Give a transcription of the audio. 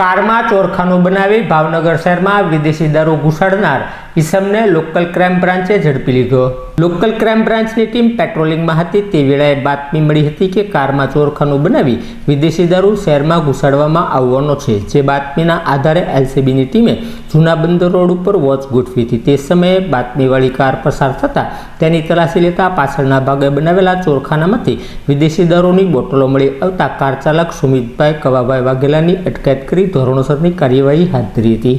કારમાં ચોરખાનું બનાવી ભાવનગર શહેરમાં વિદેશી દારૂ ઘુસાડનાર ઈસમને લોકલ ક્રાઇમ બ્રાન્ચે ઝડપી લીધો. લોકલ ક્રાઇમ બ્રાન્ચની ટીમ પેટ્રોલિંગમાં હતી. તે વેળાએ બાતમી મળી હતી કે કારમાં ચોરખાનું બનાવી વિદેશી દારૂ શહેરમાં ઘુસાડવામાં આવવાનો છે. જે બાતમીના આધારે એલસીબીની ટીમે જૂના બંદર રોડ ઉપર વોચ ગોઠવી હતી. તે સમયે બાતમીવાળી કાર પસાર થતાં તેની તલાશી લેતા પાછળના ભાગે બનાવેલા ચોરખાનામાંથી વિદેશી દારૂની બોટલો મળી આવતા કાર ચાલક સુમિતભાઈ કવાભાઈ વાઘેલાની અટકાયત કરી ધોરણોસરની કાર્યવાહી હાથ ધરી હતી.